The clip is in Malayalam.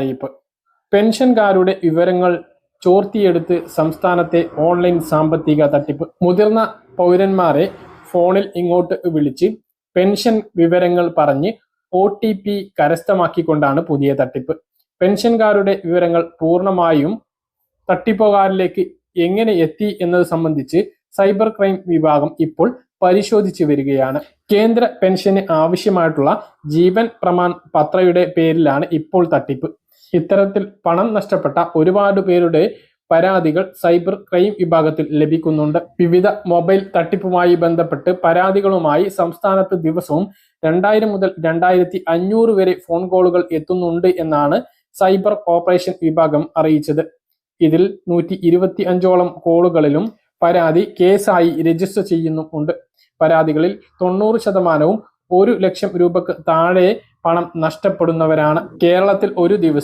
അറിയിപ്പ് പെൻഷൻകാരുടെ വിവരങ്ങൾ ചോർത്തിയെടുത്ത് സംസ്ഥാനത്തെ ഓൺലൈൻ സാമ്പത്തിക തട്ടിപ്പ്. മുതിർന്ന പൗരന്മാരെ ഫോണിൽ ഇങ്ങോട്ട് വിളിച്ച് പെൻഷൻ വിവരങ്ങൾ പറഞ്ഞ് ഒ ടി പി കരസ്ഥമാക്കിക്കൊണ്ടാണ് പുതിയ തട്ടിപ്പ്. പെൻഷൻകാരുടെ വിവരങ്ങൾ പൂർണമായും തട്ടിപ്പുകാരിലേക്ക് എങ്ങനെ എത്തി എന്നത് സംബന്ധിച്ച് സൈബർ ക്രൈം വിഭാഗം ഇപ്പോൾ പരിശോധിച്ചു വരികയാണ്. കേന്ദ്ര പെൻഷന് ആവശ്യമായിട്ടുള്ള ജീവൻ പ്രമാൺ പത്രയുടെ പേരിലാണ് ഇപ്പോൾ തട്ടിപ്പ്. ഇത്തരത്തിൽ പണം നഷ്ടപ്പെട്ട ഒരുപാട് പേരുടെ പരാതികൾ സൈബർ ക്രൈം വിഭാഗത്തിൽ ലഭിക്കുന്നുണ്ട്. വിവിധ മൊബൈൽ തട്ടിപ്പുമായി ബന്ധപ്പെട്ട് പരാതികളുമായി സംസ്ഥാനത്ത് ദിവസവും രണ്ടായിരം മുതൽ രണ്ടായിരത്തി അഞ്ഞൂറ് വരെ ഫോൺ കോളുകൾ എത്തുന്നുണ്ട് എന്നാണ് സൈബർ ഓപ്പറേഷൻ വിഭാഗം അറിയിച്ചത്. ഇതിൽ നൂറ്റി ഇരുപത്തി അഞ്ചോളം കോളുകളിലും പരാതി കേസായി രജിസ്റ്റർ ചെയ്യുന്നുണ്ട് പരാതികളിൽ തൊണ്ണൂറ് ശതമാനവും ഒരു ലക്ഷം രൂപക്ക് താഴെ പണം നഷ്ടപ്പെടുന്നവരാണ്. കേരളത്തിൽ ഒരു ദിവസം